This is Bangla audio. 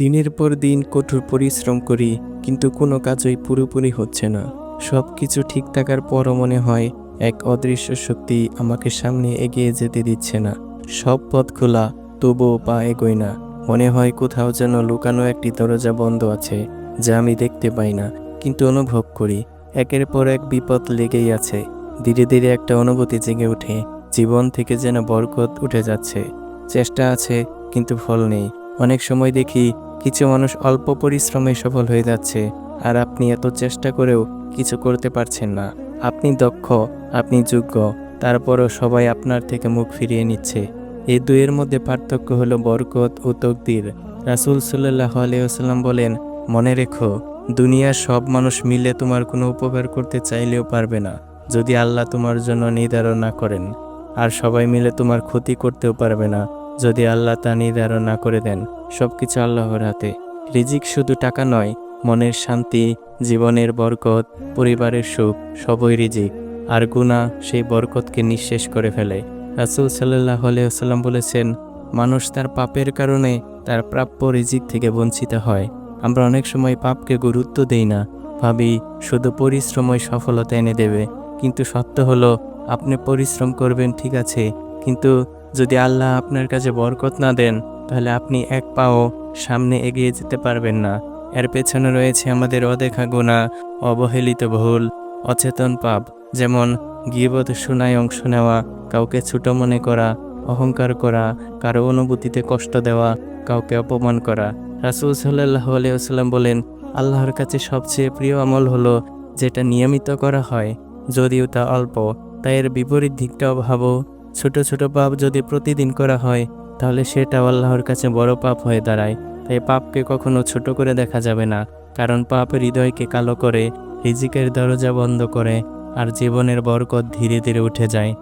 দিনের পর দিন কঠোর পরিশ্রম করি, কিন্তু কোনো কাজই পুরোপুরি হচ্ছে না। সব কিছু ঠিক থাকার পরও মনে হয়, এক অদৃশ্য শক্তি আমাকে সামনে এগিয়ে যেতে দিচ্ছে না। সব পথ খোলা তবুও পা এগোয় না। মনে হয় কোথাও যেন লুকানো একটি দরজা বন্ধ আছে, যা আমি দেখতে পাই না, কিন্তু অনুভব করি, একের পর এক বিপদ লেগেই আছে। ধীরে ধীরে একটা অনুভূতি জেগে ওঠে, জীবন থেকে যেন বরকত উঠে যাচ্ছে। চেষ্টা আছে, কিন্তু ফল নেই। অনেক সময় দেখি কিছু মানুষ অল্প পরিশ্রমে সফল হয়ে যাচ্ছে, আর আপনি এত চেষ্টা করেও কিছু করতে পারছেন না। আপনি দক্ষ, আপনি যোগ্য, তারপরও সবাই আপনার থেকে মুখ ফিরিয়ে নিচ্ছে। এই দুইয়ের মধ্যে পার্থক্য হলো বরকত ও তকদির। রাসুল সাল্লাহ আলিয়াল্লাম বলেন, মনে রেখো, দুনিয়ার সব মানুষ মিলে তোমার কোনো উপকার করতে চাইলেও পারবে না, যদি আল্লাহ তোমার জন্য নির্ধারণ না করেন। আর সবাই মিলে তোমার ক্ষতি করতেও পারবে না। যদি আল্লাহ তা নির্ধারণ না করে দেন সব কিছু আল্লাহর হাতে। রিজিক শুধু টাকা নয়, মনের শান্তি, জীবনের বরকত, পরিবারের সুখ, সবই রিজিক। আর গুণা সেই বরকতকে নিঃশেষ করে ফেলে। রাসুল সাল্লাহ আলিয়াল্লাম বলেছেন, মানুষ তার পাপের কারণে তার প্রাপ্য রিজিক থেকে বঞ্চিত হয়। আমরা অনেক সময় পাপকে গুরুত্ব দেই না। ভাবি, শুধু পরিশ্রমই সফলতা এনে দেবে। কিন্তু সত্য হলো, আপনি পরিশ্রম করবেন ঠিক আছে, কিন্তু যদি আল্লাহ আপনার কাছে বরকত না দেন, তাহলে আপনি এক পাও সামনে এগিয়ে যেতে পারবেন না। এর পেছনে রয়েছে আমাদের অদেখা গোনা অবহেলিত ভুল, অচেতন পাপ, যেমন গিবত শোনায় অংশ নেওয়া, কাউকে ছোট মনে করা, অহংকার করা, কারও অনুভূতিতে কষ্ট দেওয়া, কাউকে অপমান করা। রাসুল সাল্লাহ আলিয়াল্লাম বলেন, আল্লাহর কাছে সবচেয়ে প্রিয় আমল হলো যেটা নিয়মিত করা হয়। যদিও তা অল্প, তাই এর বিপরীত দিকটাও ভাবো। ছোট ছোট পাপ যদি প্রতিদিন করা হয়, তাহলে সেটা আল্লাহর কাছে বড় পাপ হয়ে দাঁড়ায়। তাই পাপকে কখনো ছোট করে দেখা যাবে না, কারণ পাপ হৃদয়কে কালো করে, রিজিকের দরজা বন্ধ করে, আর জীবনের বরকত ধীরে ধীরে উঠে যায়।